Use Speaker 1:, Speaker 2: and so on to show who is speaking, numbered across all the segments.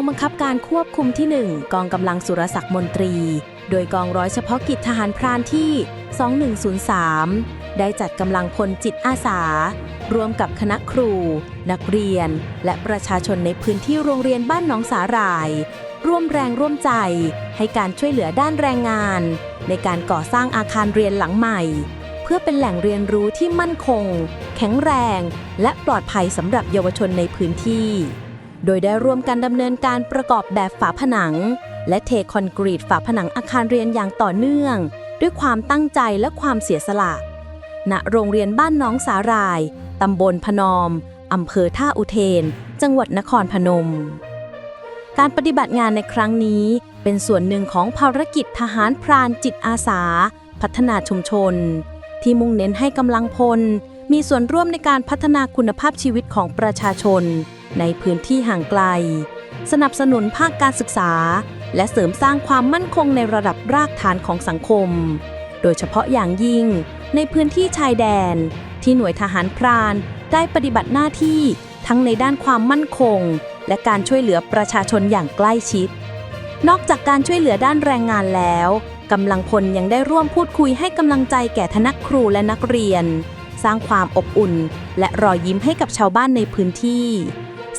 Speaker 1: กองบังคับการควบคุมที่ 1 กองกำลังสุรศักดิ์มนตรี โดยกองร้อยเฉพาะกิจทหารพรานที่ 2103 ได้จัดกำลังพลจิตอาสา รวมกับคณะครู นักเรียน และประชาชนในพื้นที่โรงเรียนบ้านหนองสาหร่าย ร่วมแรงร่วมใจ ให้การช่วยเหลือด้านแรงงาน ในการก่อสร้างอาคารเรียนหลังใหม่ เพื่อเป็นแหล่งเรียนรู้ที่มั่นคง แข็งแรง และปลอดภัยสำหรับเยาวชนในพื้นที่ โดยได้ร่วมกันดำเนินการประกอบแบบฝาผนัง และเทคอนกรีตฝาผนังอาคารเรียนอย่างต่อเนื่อง ด้วยความตั้งใจและความเสียสละ ณ โรงเรียนบ้านน้องสาหราย ตำบลพนอม อำเภอท่าอุเทน จังหวัดนครพนม การปฏิบัติงานในครั้งนี้เป็นส่วนหนึ่งของภารกิจทหารพรานจิตอาสา พัฒนาชุมชน ที่มุ่งเน้นให้กำลังพล มีส่วนร่วมในการพัฒนาคุณภาพชีวิตของประชาชน ในพื้นที่ห่างไกล สนับสนุนภาคการศึกษา และเสริมสร้างความมั่นคงในระดับรากฐานของสังคม โดยเฉพาะอย่างยิ่ง ในพื้นที่ชายแดน ที่หน่วยทหารพรานได้ปฏิบัติหน้าที่ทั้งในด้านความมั่นคง และการช่วยเหลือประชาชนอย่างใกล้ชิด นอกจากการช่วยเหลือด้านแรงงานแล้วกำลังพลยังได้ร่วมพูดคุยให้กำลังใจแก่ทนักครูและนักเรียน สร้างความอบอุ่น และรอยยิ้มให้กับชาวบ้านในพื้นที่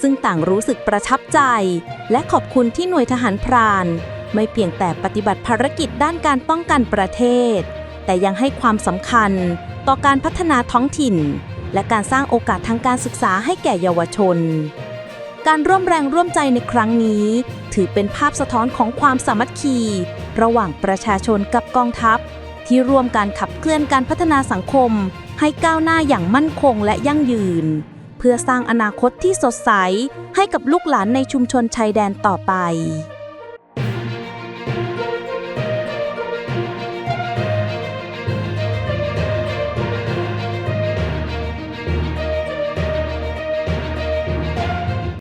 Speaker 1: ซึ่งต่างรู้สึกประทับใจ และขอบคุณที่หน่วยทหารพราน ไม่เพียงแต่ปฏิบัติภารกิจด้านการป้องกันประเทศ แต่ยังให้ความสำคัญต่อการพัฒนาท้องถิ่น และการสร้างโอกาสทางการศึกษาให้แก่เยาวชน การร่วมแรงร่วมใจในครั้งนี้ ถือเป็นภาพสะท้อนของความสามัคคี ระหว่างประชาชนกับกองทัพ ที่ร่วมการขับเคลื่อนการพัฒนาสังคม ให้ก้าวหน้าอย่างมั่นคงและยั่งยืน เพื่อสร้างอนาคตที่สดใสให้กับลูกหลานในชุมชนชายแดนต่อไป